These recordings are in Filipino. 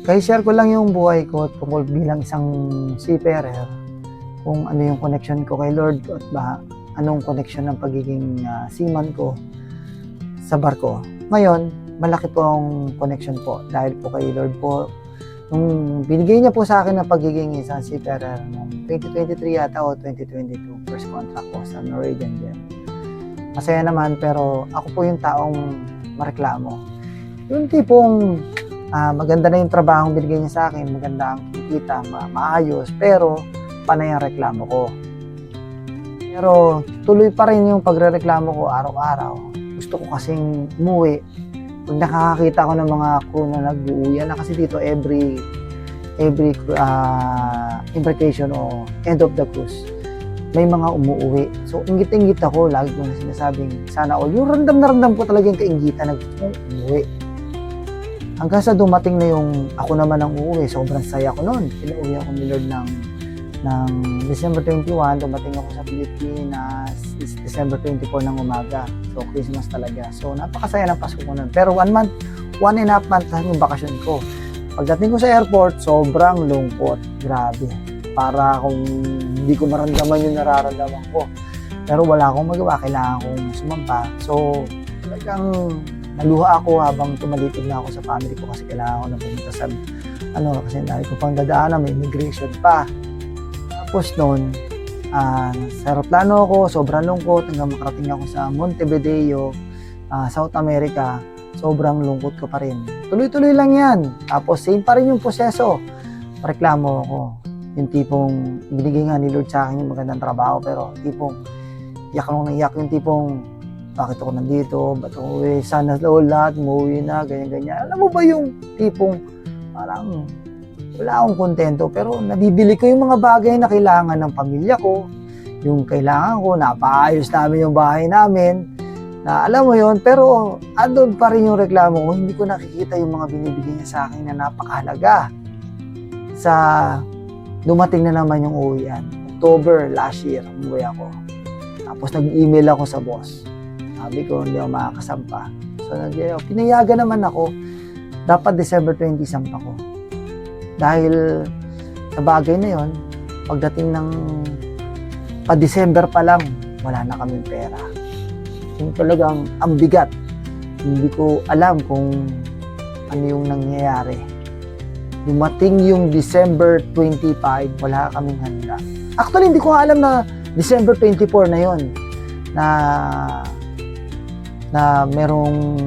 Kaya share ko lang yung buhay ko tungkol bilang isang seafarer. Kung ano yung connection ko kay Lord at ba anong connection ng pagiging ah, seaman ko sa barko. Ngayon, malaki po ang connection po dahil po kay Lord po nung binigay niya po sa akin ng pagiging isang seafarer noong 2023 yata o 2022 first contract ko sa Norwegian Gem. Masaya naman pero ako po yung taong mareklamo. Yung tipong ah, maganda na yung trabaho binigay niya sa akin, maganda ang kita, ma- maayos, pero panay ang reklamo ko. Pero tuloy pa rin yung pagrereklamo ko araw-araw. Gusto ko kasing umuwi. Pag nakakakita ko ng mga crew na nag-uuwi na kasi dito every every ah, embarkation o end of the cruise may mga umuuwi. So, ingit-ingit ako, lagi ko na sinasabing, sana all. Yung randam na randam ko talaga yung kaingitan na gusto kong umuwi. Hanggang sa dumating na yung ako naman ang uuwi, sobrang saya ko noon. Pinauwi ako ni Lord ng, ng December 21, dumating ako sa Pilipinas December 24 ng umaga. So, Christmas talaga. So, napakasaya ng Pasko ko noon. Pero one month, one and a half month lang yung bakasyon ko. Pagdating ko sa airport, sobrang lungkot. Grabe. Para kung hindi ko maramdaman yung nararamdaman ko. Pero wala akong magawa, kailangan kong sumampa. So, talagang naluha ako habang tumalitig na ako sa family ko kasi kailangan ko na pumunta sa ano, kasi dahil ko pang dadaanan, may immigration pa. Tapos noon, ah sa aeroplano ako, sobrang lungkot hanggang makarating ako sa Montevideo, ah, South America. Sobrang lungkot ko pa rin. Tuloy-tuloy lang yan. Tapos same pa rin yung proseso. Reklamo ako. Yung tipong binigay nga ni Lord sa akin yung magandang trabaho pero tipong iyak ako ng iyak yung tipong bakit ako nandito, ba't ako uwi, sana all lahat, umuwi na, ganyan-ganyan. Alam mo ba yung tipong parang wala akong kontento pero nabibili ko yung mga bagay na kailangan ng pamilya ko, yung kailangan ko, napaayos namin yung bahay namin, na alam mo yon pero andun pa rin yung reklamo ko, hindi ko nakikita yung mga binibigay niya sa akin na napakahalaga sa dumating na naman yung uwian. October last year, umuwi ako. Tapos nag-email ako sa boss. Sabi ko, hindi ako makakasampa. So, nag pinayagan naman ako. Dapat December 20 sampa ko. Dahil sa bagay na yon, pagdating ng pa-December pa lang, wala na kaming pera. Yung talagang ang bigat. Hindi ko alam kung ano yung nangyayari. Dumating yung December 25, wala kaming handa. Actually, hindi ko alam na December 24 na yon na na merong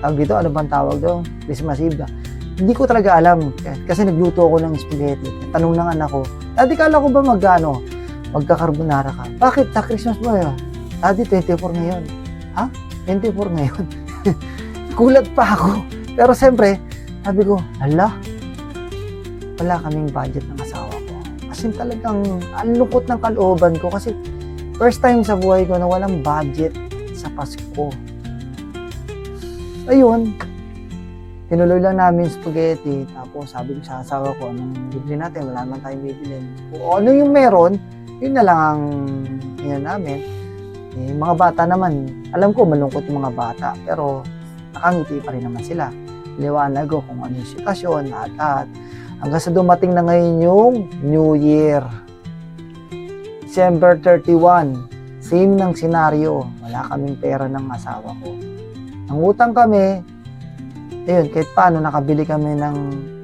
tawag dito, ano bang tawag doon? Christmas Eve na. Hindi ko talaga alam kasi nagluto ako ng spaghetti. Tanong ng anak ko, Daddy, kala ko ba magano? Magka-carbonara ka. Bakit? Sa Christmas mo yun? Daddy, 24 ngayon. Ha? 24 ngayon? Kulat pa ako. Pero siyempre, sabi ko, hala, wala kaming budget ng asawa ko. Kasi talagang ang lungkot ng kalooban ko kasi first time sa buhay ko na walang budget Pasko. Ayun, tinuloy lang namin spaghetti. Tapos sabi ko sa asawa ko, anong bibili natin? Wala naman tayong bibili. Kung ano yung meron, yun na lang ang yun namin. Eh, mga bata naman, alam ko malungkot yung mga bata, pero nakangiti pa rin naman sila. Liwanag ko kung ano yung sitwasyon, lahat-lahat. Hanggang sa dumating na ngayon yung New Year. December 31, same ng senaryo. Wala kaming pera ng asawa ko. Ang utang kami, ayun, kahit paano nakabili kami ng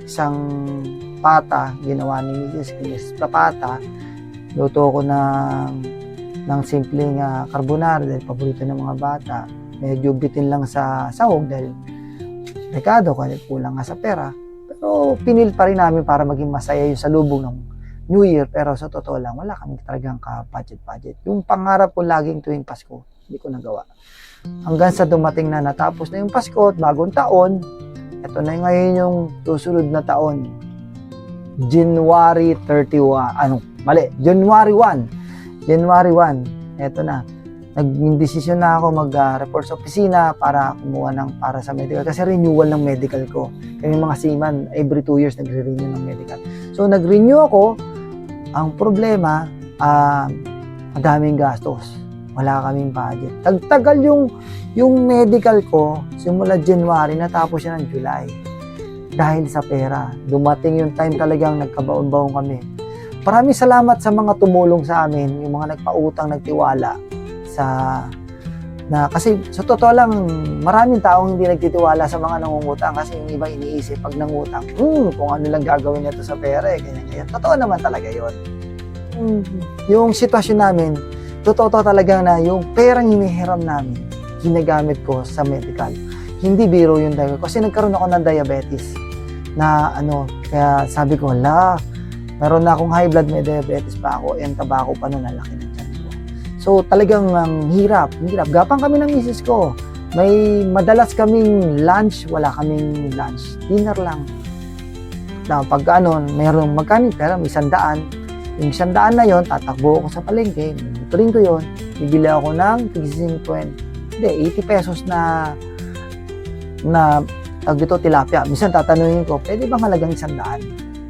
isang pata, ginawa ni Mrs. Chris na pata. Luto ko ng, ng simpleng uh, carbonara dahil paborito ng mga bata. Medyo bitin lang sa sahog dahil rekado kasi kulang nga sa pera. Pero pinil pa rin namin para maging masaya yung salubong ng New Year. Pero sa totoo lang, wala kami talagang ka-budget-budget. Yung pangarap ko laging tuwing Pasko, hindi ko nagawa. Hanggang sa dumating na natapos na yung Pasko at bagong taon, ito na ngayon yung susunod na taon. January 31, ano, mali, January 1. January 1, eto na. Nag-desisyon na ako mag-report sa opisina para kumuha ng para sa medical kasi renewal ng medical ko. Kami mga seaman, every 2 years nagre-renew ng medical. So nag-renew ako, ang problema, ah, madaming gastos. Wala kaming budget. Tagtagal yung yung medical ko simula January natapos siya ng July. dahil sa pera. Dumating yung time talagang nagkabaon-baon kami. Maraming salamat sa mga tumulong sa amin, yung mga nagpautang, nagtiwala sa na kasi sa totoo lang maraming taong hindi nagtitiwala sa mga nangungutang kasi yung iba iniisip pag nangutang, hmm, kung ano lang gagawin nito sa pera eh, ganyan, ganyan. Totoo naman talaga yon. Yung sitwasyon namin, totoo to talaga na yung perang hinihiram namin, ginagamit ko sa medical. Hindi biro yung diabetes. Kasi nagkaroon ako ng diabetes na ano, kaya sabi ko, la, meron na akong high blood, may diabetes pa ako, yung tabako pa nun, ang laki. So talagang ang hirap, ang hirap. Gapang kami ng misis ko. May madalas kaming lunch, wala kaming lunch. Dinner lang. Na pag ano, mayroong magkano yung pera, may sandaan. Yung sandaan na yon tatakbo ako sa palengke, turing ko yon bibili ako ng 50, hindi, 80 pesos na na tag dito tilapia. Minsan tatanungin ko, pwede bang halagang isang daan?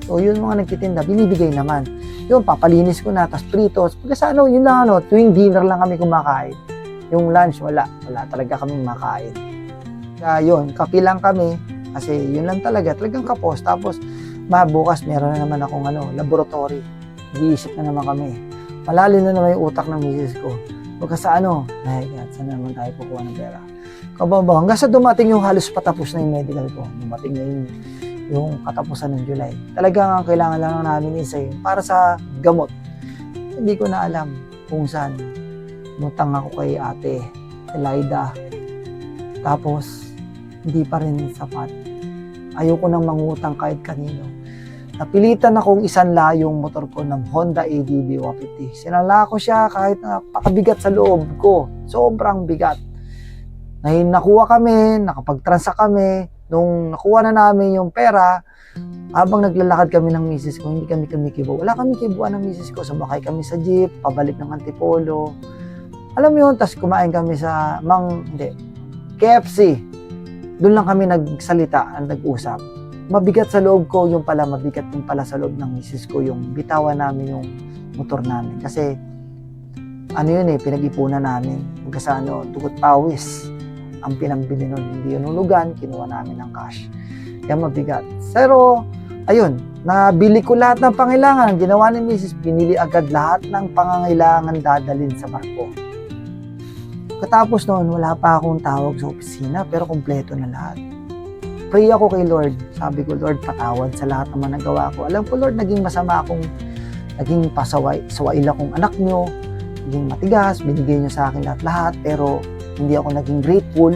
So, yun mga nagtitinda, binibigay naman. Yun, papalinis ko na, tapos pritos. Pagka sa ano, yun lang ano, tuwing dinner lang kami kumakain. Yung lunch, wala. Wala talaga kami makain. Kaya yun, kapi lang kami. Kasi yun lang talaga, talagang kapos. Tapos, mabukas, meron na naman akong ano, laboratory. Iisip na naman kami. Malalim na naman yung utak ng misis ko. Pagka sa ano, ay, saan na naman tayo kukuha ng pera? Kababa, hanggang sa dumating yung halos patapos na yung medical ko. Dumating na yung, yung katapusan ng July. Talagang ang kailangan lang namin isa yun para sa gamot. Hindi ko na alam kung saan. Mutang ako kay ate, Elida. Tapos, hindi pa rin sapat. Ayoko nang mangutang kahit kanino. Napilitan akong isanla yung motor ko ng Honda ADB 150. Sinala ko siya kahit napakabigat sa loob ko. Sobrang bigat. Ngayon nakuha kami, nakapag-transact kami. Nung nakuha na namin yung pera, habang naglalakad kami ng misis ko, hindi kami kumikibo. Wala kami kibuan ng misis ko. Sumakay kami sa jeep, pabalik ng Antipolo. Alam mo yun, tapos kumain kami sa Mang, hindi, KFC. Doon lang kami nagsalita, nag-usap. Mabigat sa loob ko, yung pala, mabigat yung pala sa loob ng misis ko, yung bitawan namin yung motor namin. Kasi, ano yun eh, pinag-ipunan namin. Kasi ano, dugot pawis ang pinambili nun. Hindi yun hulugan, kinuha namin ng cash. Kaya mabigat. Pero, ayun, nabili ko lahat ng pangailangan. Ang ginawa ni Mrs. Pinili agad lahat ng pangangailangan dadalhin sa barko. Katapos noon, wala pa akong tawag sa opisina, pero kompleto na lahat. Pray ako kay Lord. Sabi ko, Lord, patawad sa lahat ng mga nagawa ko. Alam ko, Lord, naging masama akong, naging pasaway, sawail akong anak nyo, naging matigas, binigay nyo sa akin lahat-lahat, pero hindi ako naging grateful.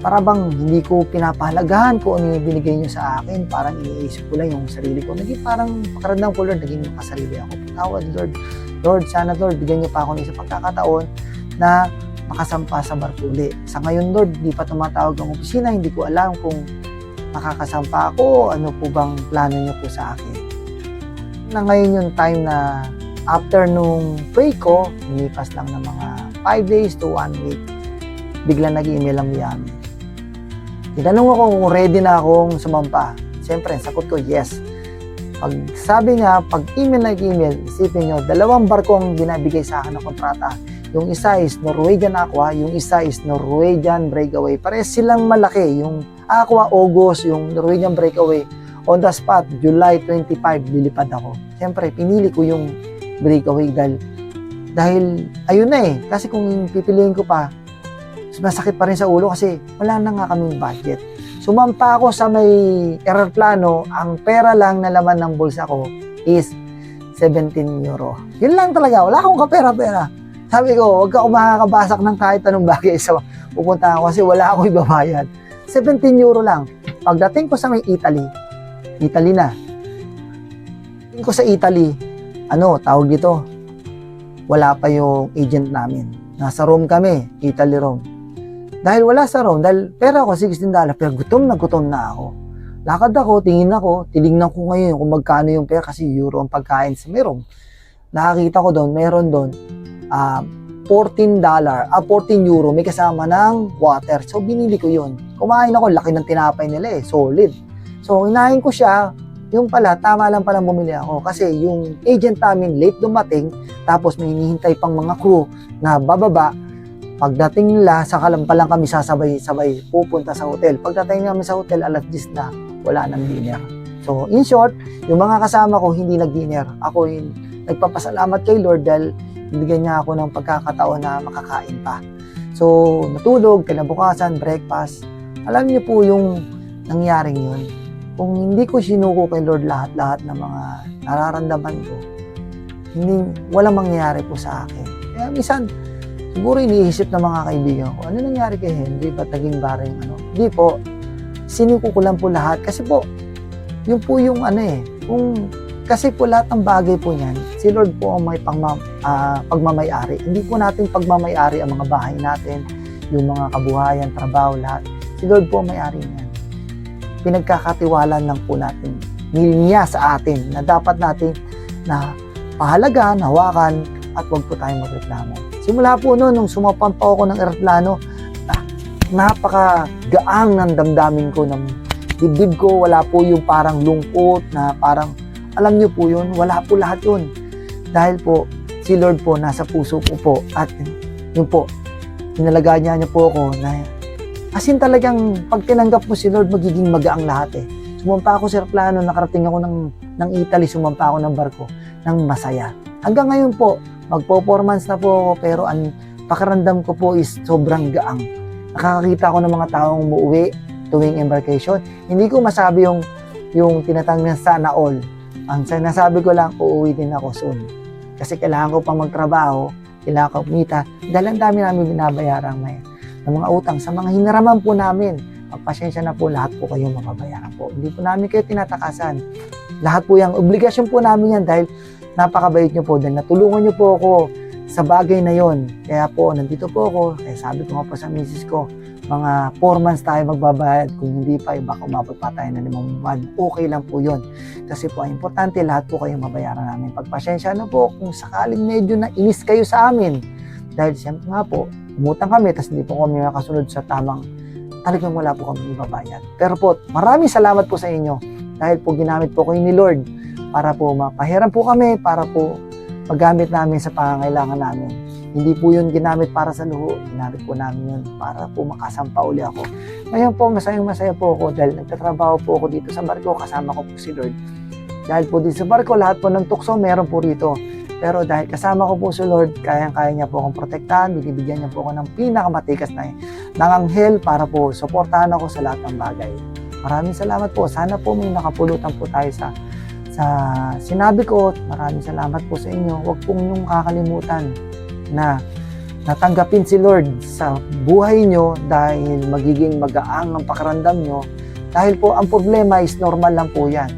Para bang hindi ko pinapahalagahan kung ano yung binigay nyo sa akin. Parang iniisip ko lang yung sarili ko. Naging parang pakaramdam ko, Lord, naging makasarili ako. Patawad, Lord. Lord, sana, Lord, bigyan nyo pa ako ng isang pagkakataon na makasampa sa barko uli. Sa ngayon, Lord, di pa tumatawag ang opisina. Hindi ko alam kung makakasampa ako. Ano po bang plano nyo po sa akin. Na ngayon yung time na after nung pray ko, lumipas lang ng mga 5 days to 1 week, bigla nag-email ang Miami. Tinanong ako kung ready na akong sumampa. Siyempre, sagot ko, yes. Pag sabi niya, pag email na email, isipin nyo, dalawang barko ang binabigay sa akin ng kontrata. Yung isa is Norwegian Aqua, yung isa is Norwegian Breakaway. Pares silang malaki. Yung Aqua August, yung Norwegian Breakaway. On the spot, July 25, lilipad ako. Siyempre, pinili ko yung breakaway dahil dahil ayun na eh. Kasi kung pipiliin ko pa masakit pa rin sa ulo kasi wala na nga kaming budget. Sumampa ako sa may plano ang pera lang na laman ng bulsa ko is 17 euro. Yun lang talaga. Wala akong kapera-pera. Sabi ko huwag ka makakabasak ng kahit anong bagay. Sa pupunta ako kasi wala akong ibabayad. 17 euro lang. Pagdating ko sa may Italy Italy na. Pagdating ko sa Italy ano, tawag dito, wala pa yung agent namin. Nasa room kami, Italy room. Dahil wala sa room, dahil pera ko, 16 dollar, pero gutom na gutom na ako. Lakad ako, tingin ako, tinignan ko ngayon kung magkano yung pera kasi euro ang pagkain sa room. Nakakita ko doon, mayroon doon, ah, 14 dollar, ah, 14 euro, may kasama ng water. So, binili ko yun. Kumain ako, laki ng tinapay nila eh, solid. So, inahin ko siya, yung pala, tama lang palang bumili ako kasi yung agent namin late dumating tapos may hinihintay pang mga crew na bababa pagdating nila, saka lang palang kami sasabay-sabay pupunta sa hotel. Pagdating namin sa hotel, alas 10 na, wala nang dinner. So, in short, yung mga kasama ko hindi nag-dinner. Ako yung nagpapasalamat kay Lord dahil binigyan niya ako ng pagkakataon na makakain pa. So, natulog, kinabukasan, breakfast. Alam niyo po yung nangyaring yun. Kung hindi ko sinuko kay Lord lahat-lahat ng mga nararamdaman ko, hindi, walang mangyayari po sa akin. Kaya minsan, siguro iniisip ng mga kaibigan ko, ano nangyari kay Henry? Ba't naging baring ano? Hindi po. Sinuko ko lang po lahat. Kasi po, yun po yung ano eh, kung kasi po lahat ng bagay po niyan, si Lord po ang may pangma, ah, pagmamayari. Hindi po natin pagmamayari ang mga bahay natin, yung mga kabuhayan, trabaho, lahat. Si Lord po ang may-ari niyan. Pinagkakatiwalaan lang po natin niya sa atin na dapat natin na pahalagaan, hawakan, at huwag po tayong magreklamo. Simula po noon, nung sumapan pa ako ng eroplano, ah, napakagaang ng damdamin ko, ng dibdib ko, wala po yung parang lungkot na parang, alam niyo po yun, wala po lahat yun. Dahil po, si Lord po nasa puso ko po at yun po, inalagaan niya po ako na as in talagang pag tinanggap mo si Lord, magiging magaang lahat eh. Sumampa ako sa aeroplano, nakarating ako ng, ng Italy, sumampa ako ng barko ng masaya. Hanggang ngayon po, magpo-performance na po ako pero ang pakiramdam ko po is sobrang gaang. Nakakakita ko ng mga taong umuwi tuwing embarkation. Hindi ko masabi yung yung tinatawag na sana all. Ang sinasabi ko lang, uuwi din ako soon. Kasi kailangan ko pang magtrabaho, kailangan ko kumita. Dahil ang dami namin binabayaran may ng mga utang sa mga hinaraman po namin. Pagpasensya na po, lahat po kayo mapabayaran po. Hindi po namin kayo tinatakasan. Lahat po yung obligasyon po namin yan dahil napakabait nyo po dahil natulungan nyo po ako sa bagay na yon. Kaya po, nandito po ako. Kaya sabi ko nga po sa misis ko, mga 4 months tayo magbabayad. Kung hindi pa, eh, baka umabot pa tayo ng limang buwan. Okay lang po yon. Kasi po, ang importante, lahat po kayo mabayaran namin. Pagpasensya na po kung sakaling medyo na inis kayo sa amin. Dahil siyempre nga po, umutang kami, tapos hindi po kami makasunod sa tamang talagang wala po kami ibabayad. Pero po, maraming salamat po sa inyo dahil po ginamit po kayo ni Lord para po mapahiram po kami, para po magamit namin sa pangangailangan namin. Hindi po yun ginamit para sa luho, ginamit po namin yun para po makasampa uli ako. Ngayon po, masayang masaya po ako dahil nagtatrabaho po ako dito sa barko, kasama ko po si Lord. Dahil po dito sa barko, lahat po ng tukso meron po rito. Pero dahil kasama ko po si Lord, kayang-kaya niya po akong protektahan, binibigyan niya po ako ng pinakamatikas na ng anghel para po suportahan ako sa lahat ng bagay. Maraming salamat po. Sana po may nakapulutan po tayo sa sa sinabi ko. Maraming salamat po sa inyo. Huwag pong niyong kakalimutan na natanggapin si Lord sa buhay nyo dahil magiging magaang ang pakiramdam nyo. Dahil po ang problema is normal lang po yan.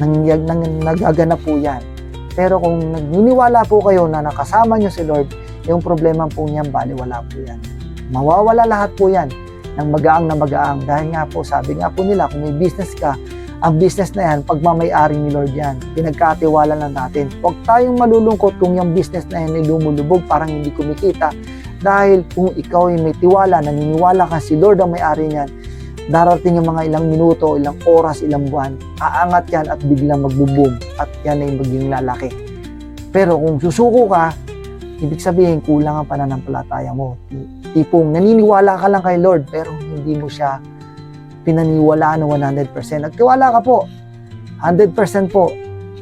Nang, nang, nagaganap po yan. Pero kung nagniniwala po kayo na nakasama nyo si Lord, yung problema po niyan, bali wala po yan. Mawawala lahat po yan ng magaang na magaang. Dahil nga po, sabi nga po nila, kung may business ka, ang business na yan, pagmamayari ni Lord yan. Pinagkatiwala lang natin. Huwag tayong malulungkot kung yung business na yan ay lumulubog, parang hindi kumikita. Dahil kung ikaw ay may tiwala, naniniwala ka si Lord ang may-ari niyan, darating yung mga ilang minuto, ilang oras, ilang buwan, aangat yan at biglang magbuboom at yan ay maging lalaki. Pero kung susuko ka, ibig sabihin kulang ang pananampalataya mo. Tipong naniniwala ka lang kay Lord pero hindi mo siya pinaniwalaan ng 100%. At tiwala ka po, 100% po,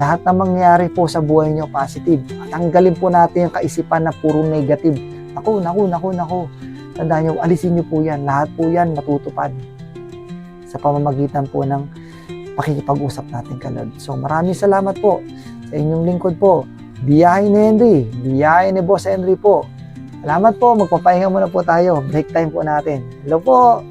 lahat na mangyayari po sa buhay nyo positive. At tanggalin po natin yung kaisipan na puro negative. Naku, naku, naku, naku. Tandaan nyo, alisin nyo po yan. Lahat po yan matutupad sa pamamagitan po ng pakikipag-usap natin kay Lord. So maraming salamat po sa inyong lingkod po. Biyahe ni Henry, biyahe ni Boss Henry po. Salamat po, magpapahinga muna po tayo. Break time po natin. Hello po!